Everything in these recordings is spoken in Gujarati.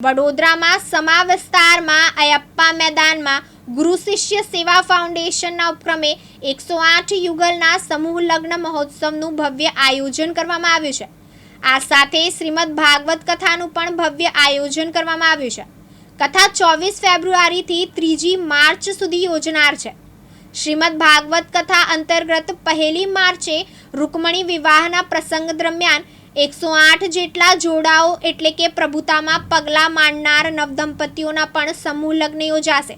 વડોદરામાં સમા વિસ્તારમાં અયપ્પા મેદાનમાં ગુરુ શિષ્ય સેવા ફાઉન્ડેશનના ઉપક્રમે એકસો આઠ યુગલના સમૂહ લગ્ન મહોત્સવનું ભવ્ય આયોજન કરવામાં આવ્યું છે. આ સાથે શ્રીમદ ભાગવત કથાનું પણ ભવ્ય આયોજન કરવામાં આવ્યું છે. કથા ચોવીસ ફેબ્રુઆરીથી ત્રીજી માર્ચ સુધી યોજનાર છે. શ્રીમદ ભાગવત કથા અંતર્ગત પહેલી માર્ચે રૂકમણી વિવાહના પ્રસંગ દરમિયાન એકસો આઠ જેટલા જોડાઓ એટલે કે પ્રભુતામાં પગલાં માંડનાર નવદંપતીઓના પણ સમૂહ લગ્ન યોજાશે.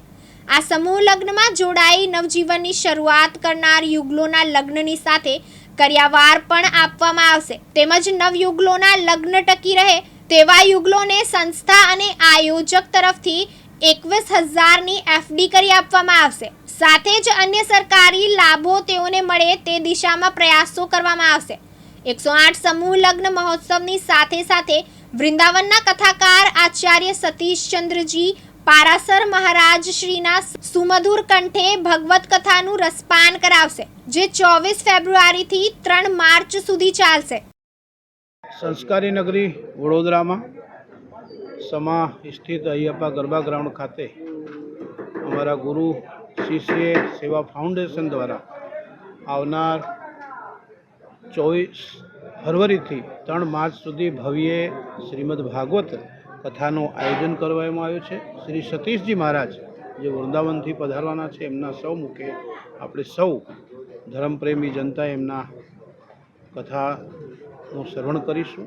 આ સમૂહ લગ્નમાં જોડાઈ નવજીવનની શરૂઆત કરનાર યુગલોના લગ્નની સાથે કર્યાવાર પણ આપવામાં આવશે. તેમજ નવયુગલોના લગ્ન ટકી રહે તેવા યુગલોને સંસ્થા અને આયોજક તરફથી એકવીસ હજારની એફડી કરી આપવામાં આવશે. સાથે જ અન્ય સરકારી લાભો તેઓને મળે તે દિશામાં પ્રયાસો કરવામાં આવશે. એકસો આઠ સમૂહ લગ્ન મહોત્સવની સાથે સાથે વૃંદાવનના કથાકાર આચાર્ય સતીશચંદ્રજી પારાસર મહારાજ શ્રીના સુમધુર કંઠે ભગવત કથાનું રસપાન કરાવશે, જે ચોવીસ ફેબ્રુઆરીથી ત્રણ માર્ચ સુધી ચાલશે. સંસ્કારી નગરી વડોદરામાં સમા સ્થિત અયપ્પા ગરબા ગ્રાઉન્ડ ખાતે અમારા ગુરુ શિષ્ય સેવા ફાઉન્ડેશન દ્વારા આવનાર ચોવીસ ફરવરીથી ત્રણ માર્ચ સુધી ભવ્ય શ્રીમદ ભાગવત કથાનું આયોજન કરવામાં આવ્યું છે. શ્રી સતીશજી મહારાજ જે વૃંદાવનથી પધારવાના છે, એમના સૌ મુખે આપણે સૌ ધર્મપ્રેમી જનતા એમના કથાનું શ્રવણ કરીશું.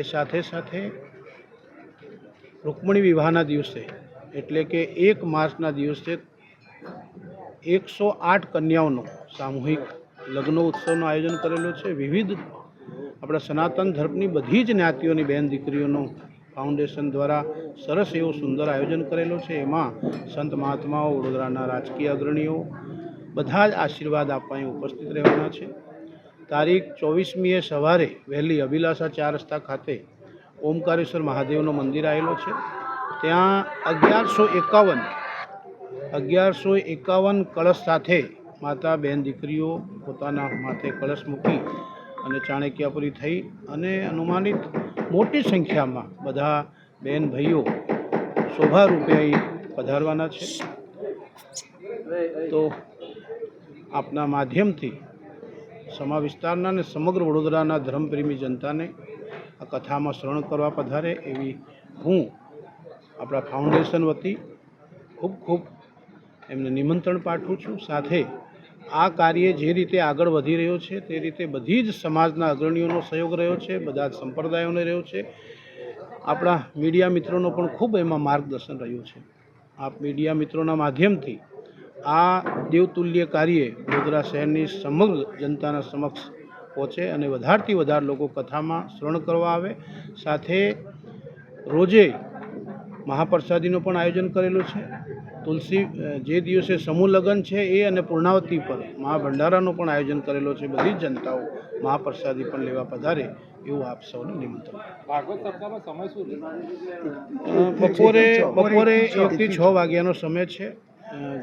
એ સાથે સાથે રૂકમણી વિવાહના દિવસે, એટલે કે એક માર્ચના દિવસે એકસો આઠ કન્યાઓનો સામૂહિક લગ્ન ઉત્સવનું આયોજન કરેલું છે. વિવિધ આપણા સનાતન ધર્મની બધી જ જ્ઞાતિઓની બેન દીકરીઓનું ફાઉન્ડેશન દ્વારા સરસ એવું સુંદર આયોજન કરેલું છે. એમાં સંત મહાત્માઓ, વડોદરાના રાજકીય અગ્રણીઓ બધા જ આશીર્વાદ આપવા ઉપસ્થિત રહેવાના છે. તારીખ ચોવીસમીએ સવારે વહેલી અભિલાષા ચાર રસ્તા ખાતે ઓમકારેશ્વર મહાદેવનું મંદિર આવેલો છે. ત્યાં અગિયારસો એકાવન અગિયારસો એકાવન કળશ સાથે માતા બેન દીકરીઓ પોતાના માથે કળશ મૂકી અને ચાણક્યાપુરી થઈ અને અનુમાનિત મોટી સંખ્યામાં બધા બેન ભાઈઓ શોભા રૂપે પધારવાના છે. તો આપના માધ્યમથી સમા વિસ્તારના અને સમગ્ર વડોદરાના ધર્મપ્રેમી જનતાને આ કથામાં શ્રવણ કરવા પધારે એવી હું આપણા ફાઉન્ડેશન વતી ખૂબ ખૂબ એમને નિમંત્રણ પાઠવું છું. સાથે આ કાર્ય જે રીતે આગળ વધી રહ્યો છે, તે રીતે બધી જ સમાજના અગ્રણીઓનો સહયોગ રહ્યો છે, બધા જ સંપ્રદાયોને રહ્યો છે. આપણા મીડિયા મિત્રોનો પણ ખૂબ એમાં માર્ગદર્શન રહ્યું છે. આપ મીડિયા મિત્રોના માધ્યમથી આ દેવતુલ્ય કાર્ય વડોદરા શહેરની સમગ્ર જનતાના સમક્ષ પહોંચે અને વધારથી વધારે લોકો કથામાં શ્રવણ કરવા આવે. સાથે રોજે મહાપ્રસાદીનું પણ આયોજન કરેલું છે. તુલસી જે દિવસે સમૂહ લગ્ન છે એ અને પૂર્ણાવતી પર મહાભંડારાનું પણ આયોજન કરેલો છે બધી જ જનતાઓ મહાપ્રસાદી પણ લેવા પધારે એવું આપ સૌને નિમંત્રણ. બપોરે બપોરે એકથી છ વાગ્યાનો સમય છે.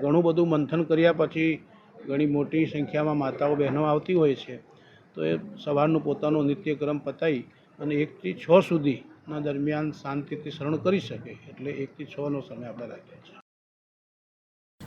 ઘણું બધું મંથન કર્યા પછી ઘણી મોટી સંખ્યામાં માતાઓ બહેનો આવતી હોય છે. તો એ સવારનું પોતાનો નિત્યક્રમ પતાવી અને એકથી છ સુધીના દરમિયાન શાંતિથી શરણ કરી શકે એટલે એકથી છનો સમય આપણે રાખ્યો છે.